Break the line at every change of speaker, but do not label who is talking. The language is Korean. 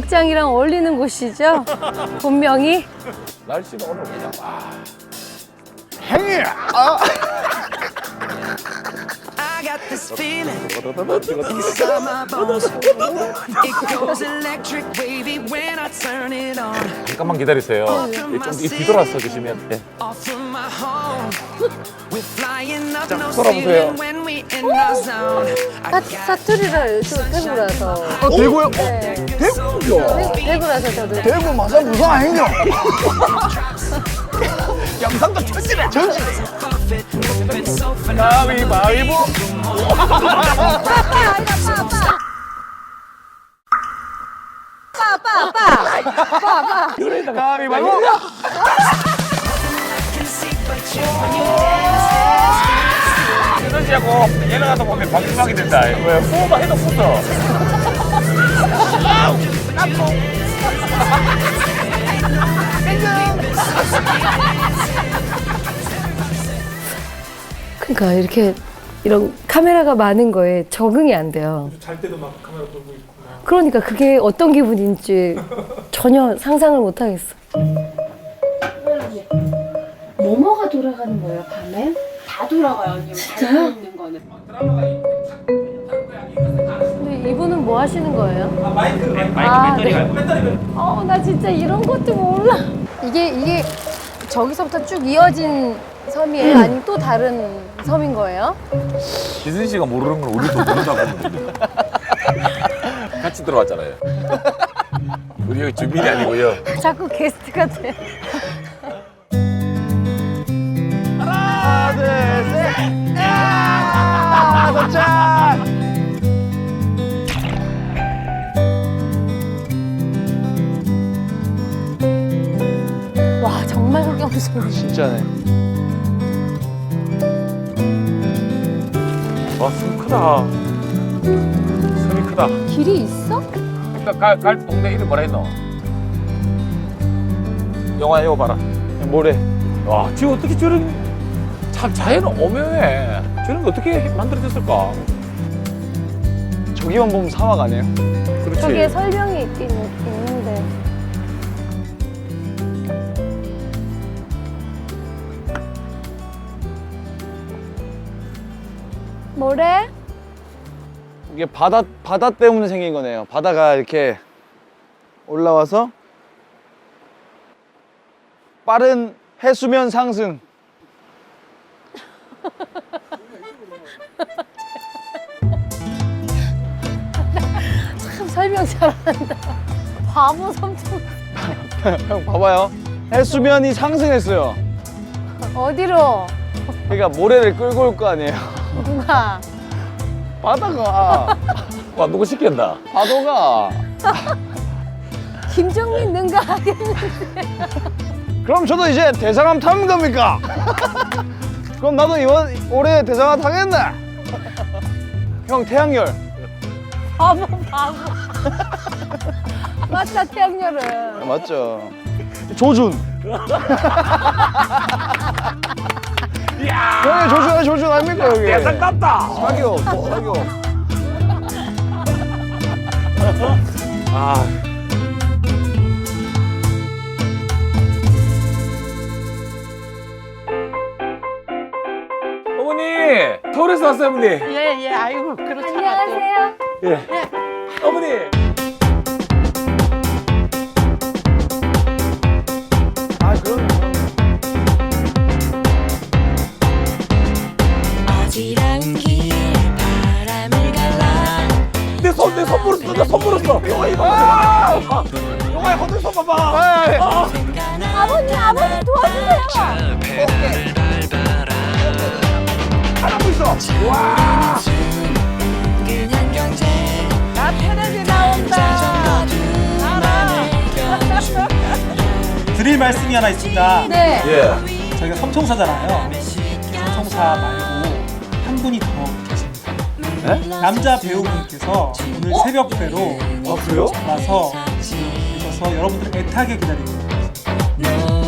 직장이랑 어울리는 곳이죠? 본명이?
날씨는 오늘 그냥 와.
행이 아,
I got this feeling inside my bones. It goes electric wavy when I turn it on.
잠깐만 기다리세요. 좀이 뒤돌아서 주시면. 예.
Off from no
돌아보세요.
사, 사투리를 또 대구라서.
어, 대구요?
네.
대구죠
대- 대구라서 저도.
대구 마산 부산 아니죠 경상도 천지네 천지네
buffet, moving so phenomenal.
가위바위보.
아빠, 아빠, 아빠, 아빠.
가위바위보. 에너지하고 하다 보면 방심하게 된다. 왜? 호흡만 해도 붙어.
그러니까 이렇게 이런 카메라가 많은 거에 적응이 안 돼요.
잘 때도 막 카메라 돌고 있고 막.
그러니까 그게 어떤 기분인지 전혀 상상을 못 하겠어. 뭐뭐가 돌아가는 거예요, 밤에?
다 돌아가요. 언니.
진짜요?
있는 거는.
근데 이분은 뭐 하시는 거예요?
아, 마이크, 마이크,
아, 네.
배터리.
어, 나 진짜 이런 것도 몰라. 이게 이게 저기서부터 쭉 이어진 섬이에요? 아니면 또 다른 섬인 거예요?
기순 씨가 모르는 걸 우리도 모른다고. 같이 들어왔잖아요. 우리 여기 주민이 아니고요.
자꾸 게스트 같아. 와, 정말 흑염소.
진짜네
와, 숨 크다. 숨이 크다.
길이 있어?
갈, 갈, 갈 동네 이름 뭐라 했노? 영화 이거 봐라.
뭐래
와, 지금 어떻게 저런 참 자연은 오묘해. 저런 거 어떻게 만들어졌을까?
저기만 보면 사막 아니에요?
그렇지.
저기에 설명이 있긴 있는데. 뭐래?
이게 바다 바다 때문에 생긴 거네요 바다가 이렇게 올라와서 빠른 해수면 상승
참 설명 잘한다. 바보 섬좀
형 봐봐요 해수면이 상승했어요
어디로?
그러니까 모래를 끌고 올 거 아니에요
누가?
바다가
와, 누구 시킨다.
파도가
김정민 능가 하겠네.
그럼 저도 이제 대상함 타는 겁니까? 그럼 나도 이번 올해 대상함 타겠네. 형 태양열
바보 바보. 맞다 태양열은.
맞죠? 조준. 형이 조준 조준 아닙니까 여기?
대상 같다.
사교 사교.
아. 서울에서 왔어요, 어머니.
예, 예. 아이고, 그렇잖아. 또.
안녕하세요.
예. 어머니.
와.
나
나온다.
드릴 말씀이 하나 있습니다.
네.
예.
저희가 섬청사잖아요. 섬청사 말고 한 분이 더 계십니다. 남자 배우분께서 오늘 새벽 배로
그래요?
와서 지금 오셔서 여러분들 애타게 기다리고 있습니다.
노래